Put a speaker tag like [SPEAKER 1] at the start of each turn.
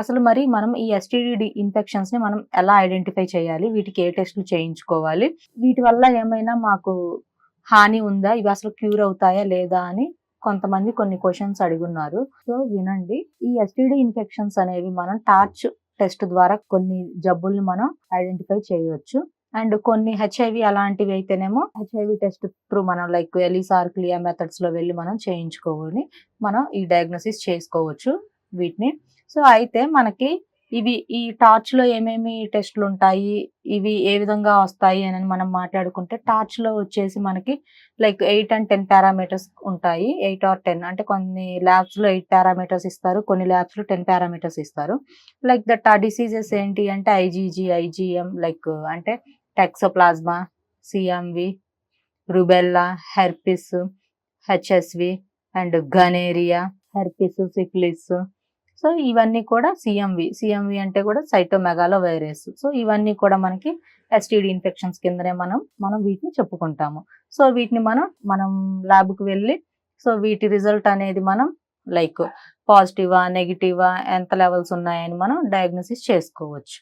[SPEAKER 1] అసలు మరి మనం ఈ ఎస్టీడీ ఇన్ఫెక్షన్స్ని మనం ఎలా ఐడెంటిఫై చేయాలి? వీటికి ఏ టెస్ట్లు చేయించుకోవాలి? వీటి వల్ల ఏమైనా మాకు హాని ఉందా? ఇవి అసలు క్యూర్ అవుతాయా లేదా అని కొంతమంది కొన్ని క్వశ్చన్స్ అడుగున్నారు. సో వినండి. ఈ ఎస్టీడీ ఇన్ఫెక్షన్స్ అనేవి మనం టార్చ్ టెస్ట్ ద్వారా కొన్ని జబ్బుల్ని మనం ఐడెంటిఫై చేయవచ్చు. అండ్ కొన్ని హెచ్ఐవి అలాంటివి అయితేనేమో హెచ్ఐవి టెస్ట్ త్రూ మనం లైక్ ఎలిసార్క్లియా మెథడ్స్లో వెళ్ళి మనం చేయించుకోవాలి మనం ఈ డయాగ్నోసిస్ చేసుకోవచ్చు. వీటిని. సో అయితే మనకి ఇవి ఈ టార్చ్లో ఏమేమి టెస్ట్లు ఉంటాయి? ఇవి ఏ విధంగా వస్తాయి? అని మనం మాట్లాడుకుంటే టార్చ్లో వచ్చేసి మనకి like eight and ten parameters ఉంటాయి. ఎయిట్ ఆర్ టెన్ అంటే కొన్ని ల్యాబ్స్లో ఎయిట్ పారామీటర్స్ ఇస్తారు. కొన్ని ల్యాబ్స్లో టెన్ పారామీటర్స్ ఇస్తారు. లైక్ దట్ ఆ డిసీజెస్ ఏంటి అంటే ఐజీజీ ఐజీఎం లైక్ అంటే toxoplasma CMV rubella herpes HSV and gonorrhoea herpes syphilis so ఇవన్నీ కూడా సిఎంవి సిఎంవి అంటే కూడా సైటోమెగాలో వైరస్ సో ఇవన్నీ కూడా మనకి ఎస్టీడీ ఇన్ఫెక్షన్స్ కిందనే మనం మనం వీటిని చెప్పుకుంటాము. సో వీటిని మనం మనం ల్యాబ్కి వెళ్ళి సో వీటి రిజల్ట్ అనేది మనం లైక్ పాజిటివా నెగిటివా ఎంత లెవెల్స్ ఉన్నాయని మనం డయాగ్నోసిస్ చేసుకోవచ్చు.